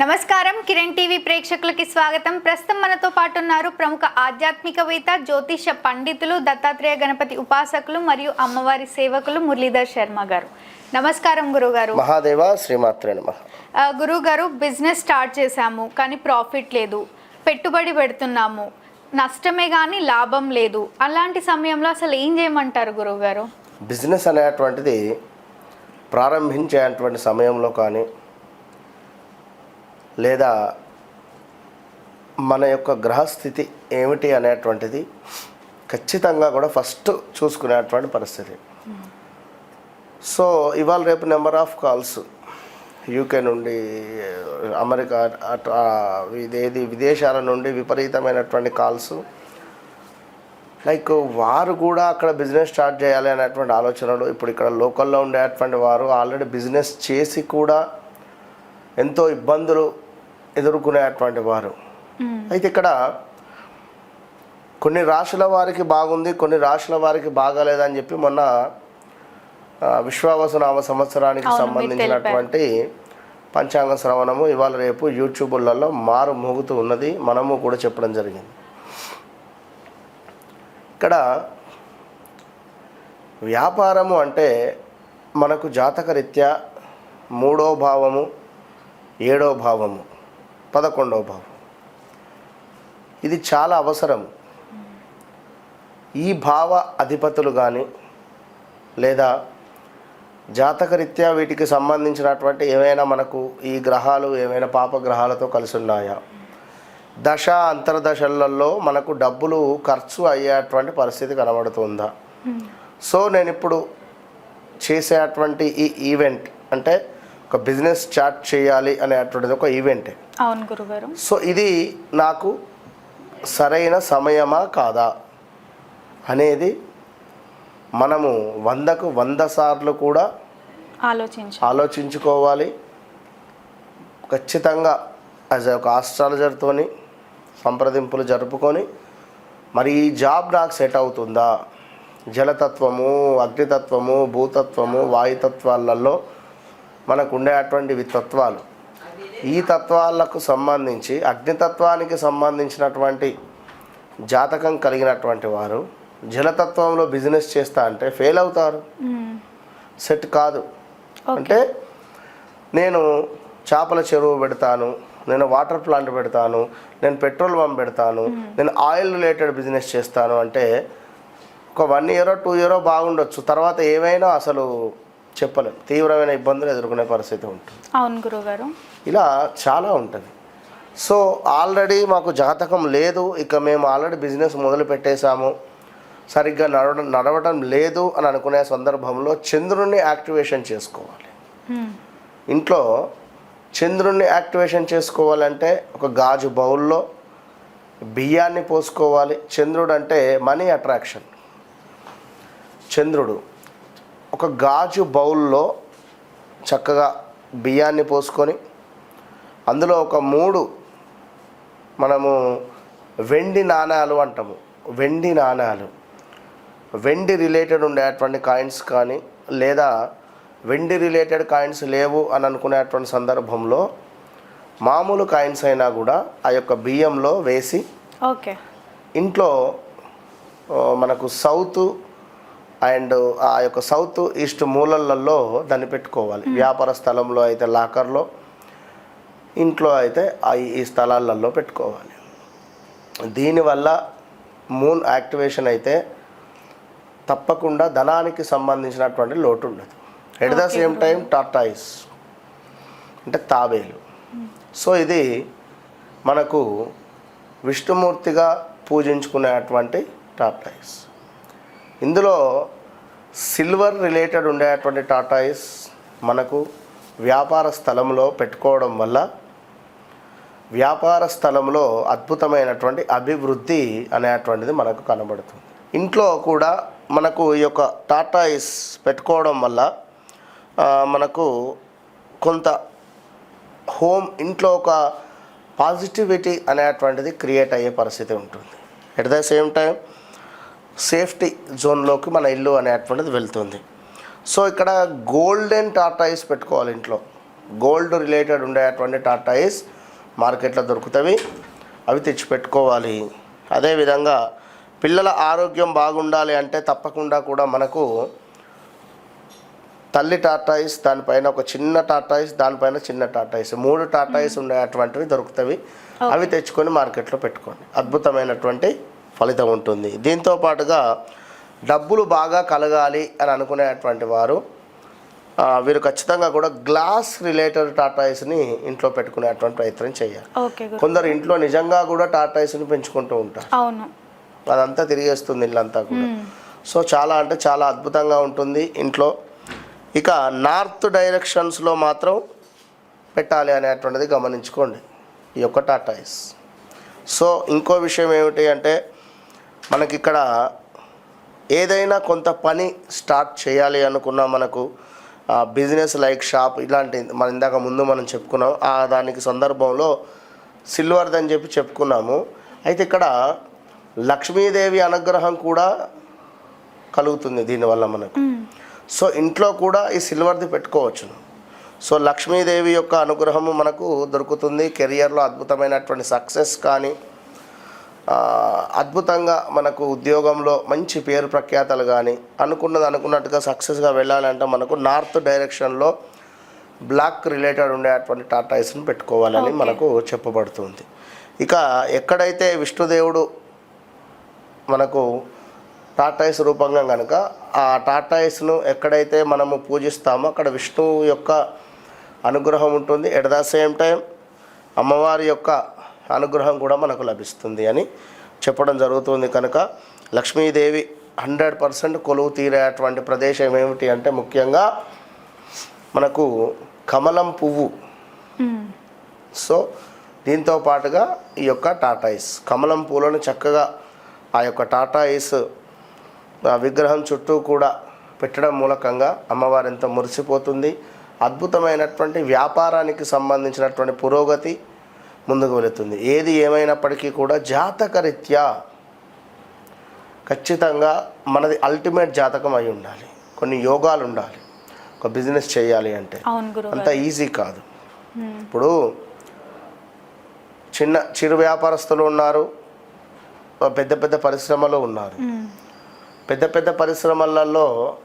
నమస్కారం. కిరణ్ టీవీ ప్రేక్షకులకి స్వాగతం. ప్రస్తుతం మనతో పాటు ఉన్నారు ప్రముఖ ఆధ్యాత్మికవేత్త జ్యోతిష పండితులు దత్తాత్రేయ గణపతి ఉపాసకులు మరియు అమ్మవారి సేవకులు మురళీధర్ శర్మ గారు. నమస్కారం గురుగారు. మహాదేవ శ్రీమాత్రే నమ. గురుగారు బిజినెస్ స్టార్ట్ చేశాము కానీ ప్రాఫిట్ లేదు. పెట్టుబడి పెడుతున్నాము. నష్టమే కానీ లాభం లేదు. అలాంటి సమయంలో అసలు ఏం చేయమంటారు గురుగారు? బిజినెస్ అనేటువంటిది ప్రారంభించేటువంటి సమయంలో కానీ లేదా మన యొక్క గ్రహస్థితి ఏమిటి అనేటువంటిది ఖచ్చితంగా కూడా ఫస్ట్ చూసుకునేటువంటి పరిస్థితి. సో ఇవాళ రేపు నెంబర్ ఆఫ్ కాల్స్. యూకే నుండి అమెరికా ఇదేది విదేశాల నుండి విపరీతమైనటువంటి కాల్స్. లైక్ వారు కూడా అక్కడ బిజినెస్ స్టార్ట్ చేయాలి అనేటువంటి ఆలోచనలు ఇప్పుడు ఇక్కడ లోకల్లో ఉండేటువంటి వారు ఆల్రెడీ బిజినెస్ చేసి కూడా ఎంతో ఇబ్బందులు ఎదుర్కొనేటువంటి వారు. అయితే ఇక్కడ కొన్ని రాశుల వారికి బాగుంది కొన్ని రాశుల వారికి బాగాలేదని చెప్పి మొన్న విశ్వావసనామ సంవత్సరానికి సంబంధించినటువంటి పంచాంగ శ్రవణము ఇవాళ రేపు యూట్యూబులలో మారు మోగుతూ ఉన్నది. మనము కూడా చెప్పడం జరిగింది. ఇక్కడ వ్యాపారము అంటే మనకు జాతకరీత్యా మూడో భావము ఏడో భావము. పదకొండవ భావం. ఇది చాలా అవసరం. ఈ భావ అధిపతులు కానీ లేదా జాతకరీత్యా వీటికి సంబంధించినటువంటి ఏమైనా మనకు ఈ గ్రహాలు ఏమైనా పాప గ్రహాలతో కలిసి ఉన్నాయా దశ అంతర్దశలలో మనకు డబ్బులు ఖర్చు అయ్యేటువంటి పరిస్థితి కనబడుతుందా? సో నేను ఇప్పుడు చేసేటువంటి ఈ ఈవెంట్ అంటే ఒక బిజినెస్ స్టార్ట్ చేయాలి అనేటువంటిది ఒక ఈవెంటే. అవును గురుగారు. సో ఇది నాకు సరైన సమయమా కాదా అనేది మనము వందకు వంద సార్లు కూడా ఆలోచించు ఆలోచించుకోవాలి. ఖచ్చితంగా యాజ్ ఒక ఆస్ట్రాలజర్తోని సంప్రదింపులు జరుపుకొని మరి ఈ జాబ్ నాకు సెట్ అవుతుందా? జలతత్వము అగ్నితత్వము భూతత్వము వాయుతత్వాలలో మనకు ఉండేటువంటి తత్వాలు ఈ తత్వాలకు సంబంధించి అగ్నితత్వానికి సంబంధించినటువంటి జాతకం కలిగినటువంటి వారు జలతత్వంలో బిజినెస్ చేస్తా అంటే ఫెయిల్ అవుతారు. సెట్ కాదు. అంటే నేను చేపల చెరువు పెడతాను నేను వాటర్ ప్లాంట్ పెడతాను నేను పెట్రోల్ పంప్ పెడతాను నేను ఆయిల్ రిలేటెడ్ బిజినెస్ చేస్తాను అంటే ఒక వన్ ఇయరో టూ ఇయరో బాగుండొచ్చు. తర్వాత ఏమైనా అసలు చెప్పలేం. తీవ్రమైన ఇబ్బందులు ఎదుర్కొనే పరిస్థితి ఉంటుంది. అవును గురుగారు ఇలా చాలా ఉంటుంది. సో ఆల్రెడీ మాకు జాతకం లేదు. ఇక మేము ఆల్రెడీ బిజినెస్ మొదలు పెట్టేశాము. సరిగ్గా నడవడం నడవడం లేదు అని అనుకునే సందర్భంలో చంద్రుణ్ణి యాక్టివేషన్ చేసుకోవాలి. ఇంట్లో చంద్రుణ్ణి యాక్టివేషన్ చేసుకోవాలంటే ఒక గాజు బౌల్లో బియ్యాన్ని పోసుకోవాలి. చంద్రుడు అంటే మనీ అట్రాక్షన్. చంద్రుడు ఒక గాజు బౌల్లో చక్కగా బియ్యాన్ని పోసుకొని అందులో ఒక మూడు మనము వెండి నాణాలు అంటాము. వెండి నాణాలు. వెండి రిలేటెడ్ ఉండేటువంటి కాయిన్స్ కానీ లేదా వెండి రిలేటెడ్ కాయిన్స్ లేవు అని అనుకునేటువంటి సందర్భంలో మామూలు కాయిన్స్ అయినా కూడా ఆ యొక్క బియ్యంలో వేసి ఓకే. ఇంట్లో మనకు సౌత్ అండ్ ఆ యొక్క సౌత్ ఈస్ట్ మూలలలో దాన్ని పెట్టుకోవాలి. వ్యాపార స్థలంలో అయితే లాకర్లో ఇంట్లో అయితే ఈ స్థలాలలో పెట్టుకోవాలి. దీనివల్ల మూన్ యాక్టివేషన్ అయితే తప్పకుండా ధనానికి సంబంధించినటువంటి లోటు ఉండదు. At the same time tortoise అంటే తాబేలు. సో ఇది మనకు విష్ణుమూర్తిగా పూజించుకునేటువంటి టాటాయిస్ ఇందులో సిల్వర్ రిలేటెడ్ ఉండేటువంటి టాటాయిస్ మనకు వ్యాపార స్థలంలో పెట్టుకోవడం వల్ల వ్యాపార స్థలంలో అద్భుతమైనటువంటి అభివృద్ధి అనేటువంటిది మనకు కనబడుతుంది. ఇంట్లో కూడా మనకు ఈ యొక్క టాటాయిస్ పెట్టుకోవడం వల్ల మనకు కొంత హోమ్ ఇంట్లో ఒక పాజిటివిటీ అనేటువంటిది క్రియేట్ అయ్యే పరిస్థితి ఉంటుంది. At the same time safety జోన్లోకి మన ఇల్లు అనేటువంటిది వెళ్తుంది. సో ఇక్కడ గోల్డెన్ టాటాయిస్ పెట్టుకోవాలి ఇంట్లో. గోల్డ్ రిలేటెడ్ ఉండేటువంటి టాటాయిస్ మార్కెట్లో దొరుకుతాయి అవి తెచ్చి పెట్టుకోవాలి అదేవిధంగా పిల్లల ఆరోగ్యం బాగుండాలి అంటే తప్పకుండా కూడా మనకు తల్లి టాటాయిస్ దానిపైన ఒక చిన్న టాటాయిస్ దానిపైన చిన్న టాటాయిస్ మూడు టాటాయిస్ ఉండేటువంటివి దొరుకుతాయి అవి తెచ్చుకొని మార్కెట్లో పెట్టుకోండి. అద్భుతమైనటువంటి ఫలితం ఉంటుంది. దీంతో పాటుగా డబ్బులు బాగా కలగాలి అని అనుకునేటువంటి వారు వీరు ఖచ్చితంగా కూడా గ్లాస్ రిలేటెడ్ టాటాయిస్ని ఇంట్లో పెట్టుకునేటువంటి ప్రయత్నం చేయాలి. కొందరు ఇంట్లో నిజంగా కూడా టాటాయిస్ని పెంచుకుంటూ ఉంటారు. అవును. అదంతా తిరిగేస్తుంది ఇల్లంతా కూడా. సో చాలా అంటే చాలా అద్భుతంగా ఉంటుంది ఇంట్లో. ఇక నార్త్ డైరెక్షన్స్లో మాత్రం పెట్టాలి అనేటువంటిది గమనించుకోండి. ఈ యొక్క టాటాయిస్. సో ఇంకో విషయం ఏమిటి అంటే మనకి ఇక్కడ ఏదైనా కొంత పని స్టార్ట్ చేయాలి అనుకున్నా మనకు బిజినెస్ లైక్ షాప్ ఇలాంటి మన ఇందాక ముందు మనం చెప్పుకున్నాం ఆ దానికి సందర్భంలో సిల్వర్ది అని చెప్పి చెప్పుకున్నాము. అయితే ఇక్కడ లక్ష్మీదేవి అనుగ్రహం కూడా కలుగుతుంది దీనివల్ల మనకు. సో ఇంట్లో కూడా ఈ సిల్వర్ది పెట్టుకోవచ్చును. సో లక్ష్మీదేవి యొక్క అనుగ్రహము మనకు దొరుకుతుంది. కెరియర్లో అద్భుతమైనటువంటి సక్సెస్ కానీ అద్భుతంగా మనకు ఉద్యోగంలో మంచి పేరు ప్రఖ్యాతలు కానీ అనుకున్నది అనుకున్నట్టుగా సక్సెస్గా వెళ్ళాలంటే మనకు నార్త్ డైరెక్షన్లో బ్లాక్ రిలేటెడ్ ఉండేటువంటి టాటాయిస్ని పెట్టుకోవాలని మనకు చెప్పబడుతుంది. ఇక ఎక్కడైతే విష్ణుదేవుడు మనకు టాటాయిస్ రూపంగా కనుక ఆ టాటాయిస్ను ఎక్కడైతే మనము పూజిస్తామో అక్కడ విష్ణువు యొక్క అనుగ్రహం ఉంటుంది. ఎట్ ద సేమ్ టైం అమ్మవారి యొక్క అనుగ్రహం కూడా మనకు లభిస్తుంది అని చెప్పడం జరుగుతుంది కనుక లక్ష్మీదేవి హండ్రెడ్ పర్సెంట్ కొలువు తీరేటువంటి ప్రదేశం ఏమిటి అంటే ముఖ్యంగా మనకు కమలం పువ్వు మ్మ్. సో దీంతో పాటుగా ఈ యొక్క టాటాయిస్ కమలం పూలను చక్కగా ఆ యొక్క టాటాయిస్ ఆ విగ్రహం చుట్టూ కూడా పెట్టడం మూలకంగా అమ్మవారు ఎంతో మురిసిపోతుంది అద్భుతమైనటువంటి వ్యాపారానికి సంబంధించినటువంటి పురోగతి ముందుకు వెళుతుంది. ఏది ఏమైనప్పటికీ కూడా జాతకరీత్యా ఖచ్చితంగా మనది అల్టిమేట్ జాతకం అయి ఉండాలి. కొన్ని యోగాలు ఉండాలి. ఒక బిజినెస్ చేయాలి అంటే. అంత ఈజీ కాదు. ఇప్పుడు చిన్న చిరు వ్యాపారస్తులు ఉన్నారు. పెద్ద పెద్ద పరిశ్రమలు ఉన్నారు. పెద్ద పెద్ద పరిశ్రమలలో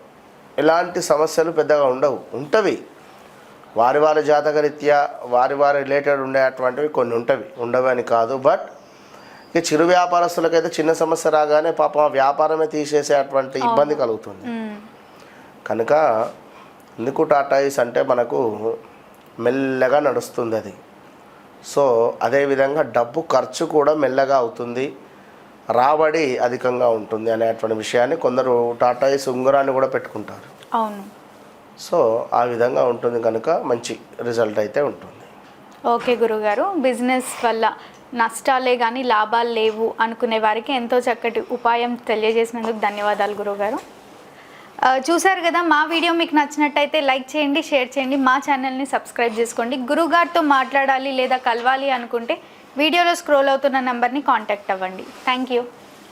ఎలాంటి సమస్యలు పెద్దగా ఉండవు. ఉంటవి. వారి వారి జాతకరీత్యా వారి వారి రిలేటెడ్ ఉండేటువంటివి కొన్ని ఉంటవి. ఉండవి అని కాదు. బట్ ఇక చిరు వ్యాపారస్తులకైతే చిన్న సమస్య రాగానే పాపం ఆ వ్యాపారమే తీసేసేటువంటి ఇబ్బంది కలుగుతుంది. కనుక ఎందుకు టాటాయిస్ అంటే మనకు మెల్లగా నడుస్తుంది అది. సో అదేవిధంగా డబ్బు ఖర్చు కూడా మెల్లగా అవుతుంది. రాబడి అధికంగా ఉంటుంది అనేటువంటి విషయాన్ని కొందరు టాటాయిస్ ఉంగరాన్ని కూడా పెట్టుకుంటారు. అవును. సో ఆ విధంగా ఉంటుంది కనుక మంచి రిజల్ట్ అయితే ఉంటుంది. ఓకే గురుగారు బిజినెస్ వల్ల నష్టాలే కానీ లాభాలు లేవు అనుకునే వారికి ఎంతో చక్కటి ఉపాయం తెలియజేసినందుకు ధన్యవాదాలు గురుగారు. చూసారు చూశారు కదా మా వీడియో మీకు నచ్చినట్టయితే లైక్ చేయండి షేర్ చేయండి మా ఛానల్ని సబ్స్క్రైబ్ చేసుకోండి. గురుగారితో మాట్లాడాలి లేదా కలవాలి అనుకుంటే వీడియోలో స్క్రోల్ అవుతున్న నెంబర్ని కాంటాక్ట్ అవ్వండి. Thank you.